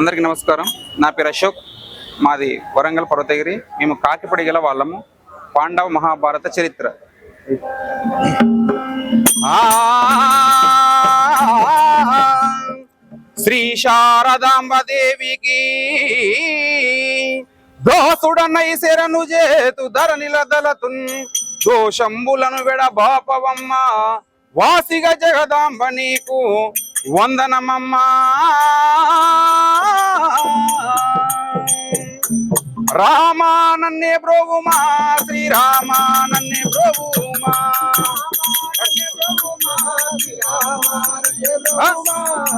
అందరికీ నమస్కారం. నా పేరు అశోక్. మాది వరంగల్ పర్వతగిరి. మేము కాకిపడి గల వాళ్ళము. పాండవ మహాభారత చరిత్ర. శ్రీ శారదాంబ దేవికి దోసుడన్నై శరణు చేతు ధర నిలదలతున్ దోషంబులను వెడ బాపవమ్మ. వాసిగ జగదాంబ నీకు వందనమమ్మా. రామానన్నే ప్రభుమా శ్రీరామానన్నే ప్రభుమా.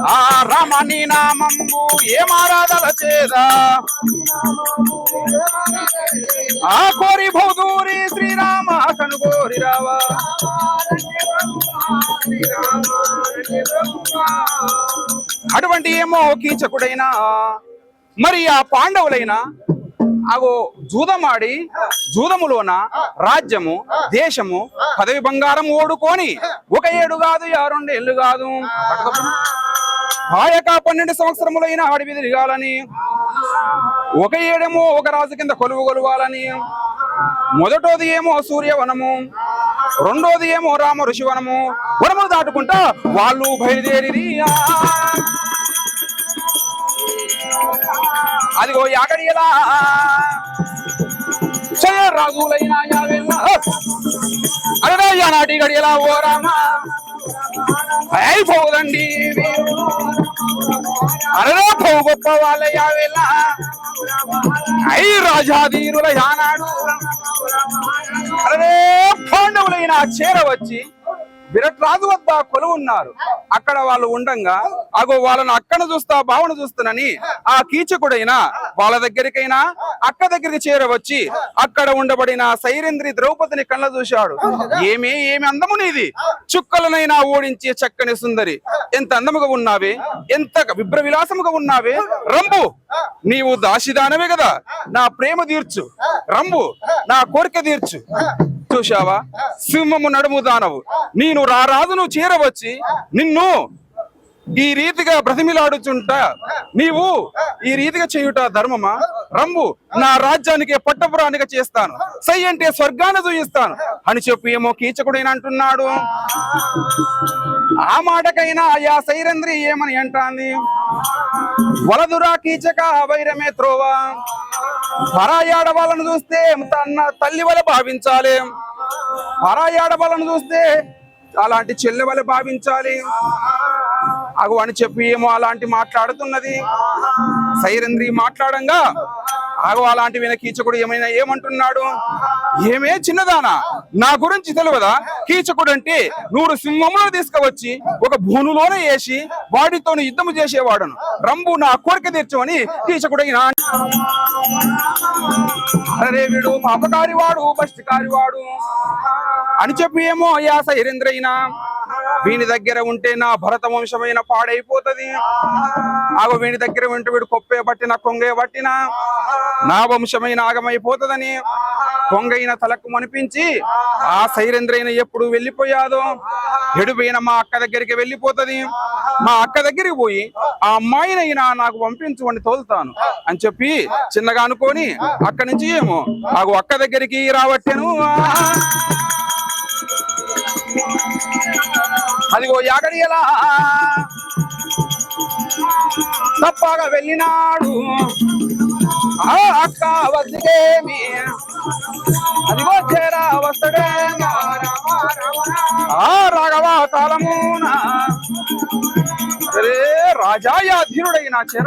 ఆ రమణి నామంబు ఏమారాధల చేదా. ఆ కోరి భూదూరి శ్రీరామ కనుగోరి రావా. అటువంటి ఏమో కీచకుడైనా మరి ఆ పాండవులైనా అగో జూదమాడి జూదములోన రాజ్యము దేశము పదవి బంగారం ఓడుకొని ఒక ఏడు కాదు యా రెండేళ్ళు కాదు. ఆయక పన్నెండు సంవత్సరములైన అడవి తిరగాలని ఒక ఏడేమో ఒక రాజు కింద కొలువు కొలువాలని మొదటోది ఏమో సూర్యవనము రెండోది ఏమో రామ ఋషివనము వనములు దాటుకుంటా వాళ్ళు బయలుదేరి అదిగో యాగడియలా జయ రాజులైన యావేళ అరే నాటి గడియలా ఓ రామ అయిపోదండి అరే పో గొప్ప వాళ్ళ యావేళ ఐ రాజాధీరుల యానాడు. అరే పాండవులైన చేరవచ్చి విరట్ రాజు వద్ద కొలువు ఉన్నారు అక్కడ వాళ్ళు ఉండంగా అగో వాళ్ళను అక్కడ చూస్తా భావన చూస్తానని ఆ కీచకుడైన వాళ్ళ దగ్గరికైనా అక్క దగ్గరికి చేరవచ్చి అక్కడ ఉండబడిన సైరేంద్రి ద్రౌపదిని కళ్ళ చూశాడు. ఏమే ఏమి అందము నీది? చుక్కలనైనా ఓడించే చక్కని సుందరి. ఎంత అందముగా ఉన్నావే? ఎంత విభ్ర విలాసముగా ఉన్నావే? రంబు నీవు దాసిదానవే కదా నా ప్రేమ తీర్చు. రంబు నా కోరిక తీర్చు. చూశావా? సింహము నడుము దానవు నేను రారాజును చేరవచ్చి నిన్ను ఈ రీతిగా బ్రతిమిలాడుచుంట నీవు ఈ రీతిగా చేయుట ధర్మమా? రంబు నా రాజ్యానికి పట్టపురానిగా చేస్తాను. సై అంటే స్వర్గాన్ని చూయిస్తాను. అని చెప్పి ఏమో కీచకుడైన అంటున్నాడు. ఆ మాటకైనా ఆయా సైరంద్రి ఏమని అంటాంది? వలదురా కీచక వైరమే త్రోవా. పరాయాడ వాళ్ళను చూస్తే తన తల్లి వల్ల భావించాలి. పరాయాడ వాళ్ళను చూస్తే అలాంటి చెల్లె వల్ల భావించాలి. అగు అని చెప్పి ఏమో అలాంటి మాట్లాడుతున్నది. సైరంద్రి మాట్లాడంగా ఆగో అలాంటి విన కీచకుడు ఏమైనా ఏమంటున్నాడు? ఏమే చిన్నదానా? నా గురించి తెలియదా కీచకుడు అంటే నూరు సింహములను తీసుకువచ్చి ఒక భూనులోనే వేసి వాడితో యుద్ధము చేసేవాడును. రంబు నా కోరిక తీర్చమని కీచకుడైన అరేవిడు పాపకారి వాడు బస్టికారి వాడు అని చెప్పి ఏమో అయ్యా సైరేంద్రైనా వీని దగ్గర ఉంటే నా భరత వంశమైన పాడైపోతది. ఆగో వీని దగ్గర ఉంటే వీడు కొప్పే పట్టిన కొంగే పట్టిన నా వంశమైన ఆగమైపోతుందని కొంగైన తలకు మనిపించి ఆ సైరేంద్రైన ఎప్పుడు వెళ్ళిపోయాదో ఎడుపోయిన మా అక్క దగ్గరికి వెళ్ళిపోతది. మా అక్క దగ్గరికి పోయి ఆ అమ్మాయినైనా నాకు పంపించు అని తోలుతాను. అని చెప్పి చిన్నగా అనుకొని అక్కడి నుంచి ఏమో? నాకు అక్క దగ్గరికి రావట్టేను. అదిగో యాగడియలా. తప్పగా వెళ్ళినాడు. ఆ అక్క వద్దేమి అదిగో చేరా వస్తడే ఆ రాఘవ తాళమున. రే రాజాయ ధీరుడైన చేర